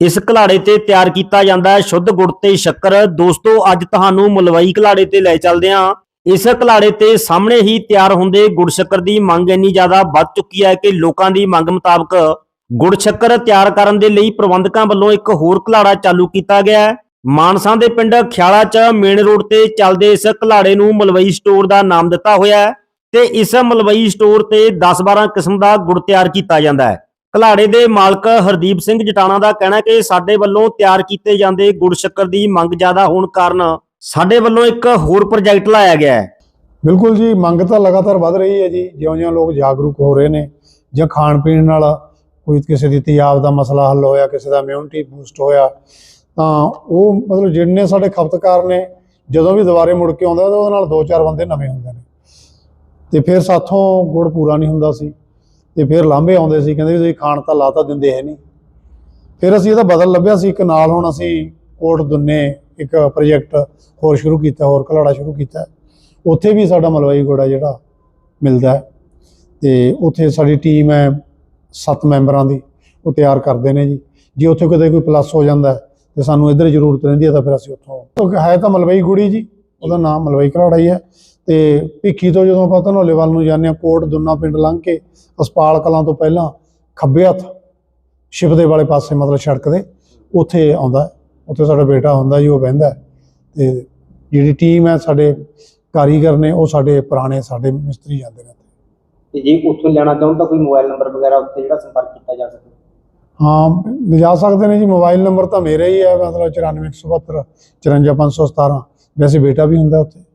ਇਸ ਘਲਾੜੇ ਤੇ ਤਿਆਰ ਕੀਤਾ ਜਾਂਦਾ ਹੈ। ਸ਼ੁੱਧ ਗੁੜ ਤੇ ਸ਼ੱਕਰ। ਦੋਸਤੋ, ਅੱਜ ਤੁਹਾਨੂੰ ਮਲਵਈ ਘਲਾੜੇ ਤੇ ਲੈ ਚੱਲਦੇ ਹਾਂ। ਇਸ ਘਲਾੜੇ ਤੇ ਸਾਹਮਣੇ ਹੀ ਤਿਆਰ ਹੁੰਦੇ ਗੁੜ ਸ਼ੱਕਰ ਦੀ ਮੰਗ ਇੰਨੀ ਜ਼ਿਆਦਾ ਵੱਧ ਚੁੱਕੀ ਹੈ ਕਿ ਲੋਕਾਂ ਦੀ ਮੰਗ ਮੁਤਾਬਕ ਗੁੜ ਸ਼ੱਕਰ ਤਿਆਰ ਕਰਨ ਦੇ ਲਈ ਪ੍ਰਬੰਧਕਾਂ ਵੱਲੋਂ ਇੱਕ ਹੋਰ ਘਲਾੜਾ ਚਾਲੂ ਕੀਤਾ ਗਿਆ ਹੈ। ਮਾਨਸਾ ਦੇ ਪਿੰਡ ਖਿਆਲਾ 'ਚ ਮੇਨ ਰੋਡ ਤੇ ਚੱਲਦੇ ਇਸ ਘਲਾੜੇ ਨੂੰ ਮਲਵਈ ਸਟੋਰ ਦਾ ਨਾਮ ਦਿੱਤਾ ਹੋਇਆ ਹੈ ਤੇ ਇਸ ਮਲਵਈ ਸਟੋਰ ਤੇ 10-12 ਕਿਸਮ ਦਾ ਗੁੜ ਤਿਆਰ ਕੀਤਾ ਜਾਂਦਾ ਹੈ। ਘਲਾੜੇ ਦੇ ਮਾਲਕ ਹਰਦੀਪ ਸਿੰਘ ਜਟਾਣਾ ਦਾ ਕਹਿਣਾ ਕਿ ਸਾਡੇ ਵੱਲੋਂ ਤਿਆਰ ਕੀਤੇ ਜਾਂਦੇ ਗੁੜ ਸ਼ੱਕਰ ਦੀ ਮੰਗ ਜ਼ਿਆਦਾ ਹੋਣ ਕਾਰਨ ਸਾਡੇ ਵੱਲੋਂ ਇੱਕ ਹੋਰ ਪ੍ਰੋਜੈਕਟ ਲਾਇਆ ਗਿਆ ਹੈ। ਬਿਲਕੁਲ ਜੀ, ਮੰਗ ਤਾਂ ਲਗਾਤਾਰ ਵੱਧ ਰਹੀ ਹੈ ਜੀ। ਜਿਉਂ-ਜਿਉਂ ਲੋਕ ਜਾਗਰੂਕ ਹੋ ਰਹੇ ਨੇ ਜਾਂ ਖਾਣ ਪੀਣ ਨਾਲ ਕੋਈ ਕਿਸੇ ਦੀ ਤਿਆਬ ਦਾ ਮਸਲਾ ਹੱਲ ਹੋਇਆ, ਕਿਸੇ ਦਾ ਇਮਿਊਨਿਟੀ ਬੂਸਟ ਹੋਇਆ, ਤਾਂ ਉਹ ਮਤਲਬ ਜਿੰਨੇ ਸਾਡੇ ਖਪਤਕਾਰ ਨੇ, ਜਦੋਂ ਵੀ ਦੁਬਾਰੇ ਮੁੜ ਕੇ ਆਉਂਦਾ, ਉਹਦੇ ਨਾਲ ਦੋ ਚਾਰ ਬੰਦੇ ਨਵੇਂ ਹੁੰਦੇ ਨੇ। ਤੇ ਫਿਰ ਸਾਥੋਂ ਗੁੜ ਪੂਰਾ ਨਹੀਂ ਹੁੰਦਾ ਸੀ। ਤੇ ਫਿਰ ਲਾਂਭੇ ਆਉਂਦੇ ਸੀ, ਕਹਿੰਦੇ ਵੀ ਤੁਸੀਂ ਖਾਣ ਤਾਂ ਲਾ ਤਾਂ ਦਿੰਦੇ ਹੈ ਨਹੀਂ। ਫਿਰ ਅਸੀਂ ਇਹਦਾ ਬਦਲ ਲੱਭਿਆ ਸੀ, ਇੱਕ ਨਾਲ ਹੁਣ ਅਸੀਂ ਕੋਟ ਦੁੰਨੇ, ਇੱਕ ਪ੍ਰੋਜੈਕਟ ਹੋਰ ਸ਼ੁਰੂ ਕੀਤਾ, ਹੋਰ ਘਲਾੜਾ ਸ਼ੁਰੂ ਕੀਤਾ। ਉੱਥੇ ਵੀ ਸਾਡਾ ਮਲਵਾਈ ਗੋੜਾ ਜਿਹੜਾ ਮਿਲਦਾ ਹੈ। ਤੇ ਉੱਥੇ ਸਾਡੀ ਟੀਮ ਹੈ 7 ਮੈਂਬਰਾਂ ਦੀ, ਉਹ ਤਿਆਰ ਕਰਦੇ ਨੇ ਜੀ। ਜੇ ਉੱਥੇ ਕਦੇ ਕੋਈ ਪਲੱਸ ਹੋ ਜਾਂਦਾ ਹੈ, ਤੇ ਸਾਨੂੰ ਇੱਧਰ ਜ਼ਰੂਰਤ ਰਹਿੰਦੀ ਹੈ, ਤਾਂ ਫਿਰ ਅਸੀਂ ਉੱਥੋਂ ਹੈ ਤਾਂ ਮਲਵਈ ਗੁੜੀ ਜੀ। ਉਹਦਾ ਨਾਮ ਮਲਵਈ ਘਲਾੜਾ ਹੀ ਹੈ ਤੇ ਭਿੱਖੀ ਤੋਂ ਜਦੋਂ ਆਪਾਂ ਧਨੌਲੇ ਵੱਲ ਨੂੰ ਜਾਂਦੇ ਹਾਂ ਕੋਟ ਦੁੰਨਾ ਪਿੰਡ ਲੰਘ ਕੇ ਹਸਪਾਲ ਕਲਾਂ ਤੋਂ ਪਹਿਲਾਂ ਖੱਬੇ ਹੱਥ ਸ਼ਿਵ ਦੇ ਵਾਲੇ ਪਾਸੇ ਮਤਲਬ ਸੜਕ ਦੇ ਉੱਥੇ ਆਉਂਦਾ। ਉੱਥੇ ਸਾਡਾ ਬੇਟਾ ਹੁੰਦਾ ਜੀ ਉਹ ਬਹਿੰਦਾ। ਤੇ ਜਿਹੜੀ ਟੀਮ ਹੈ ਸਾਡੇ ਕਾਰੀਗਰ ਨੇ ਉਹ ਸਾਡੇ ਪੁਰਾਣੇ ਸਾਡੇ ਮਿਸਤਰੀ ਜਾਂਦੇ ਨੇ ਤੇ ਜੇ ਉੱਥੋਂ ਲੈਣਾ ਚਾਹੋ ਤਾਂ ਕੋਈ ਮੋਬਾਈਲ ਨੰਬਰ ਵਗੈਰਾ ਉੱਥੇ ਜਿਹੜਾ ਸੰਪਰਕ ਕੀਤਾ ਜਾ ਸਕੇ ਹਾਂ ਲਿਜਾ ਸਕਦੇ ਨੇ ਜੀ ਮੋਬਾਈਲ ਨੰਬਰ ਤਾਂ ਮੇਰਾ ਹੀ ਹੈ ਮਤਲਬ 94172 54517 ਵੈਸੇ ਬੇਟਾ ਵੀ ਹੁੰਦਾ ਉੱਥੇ।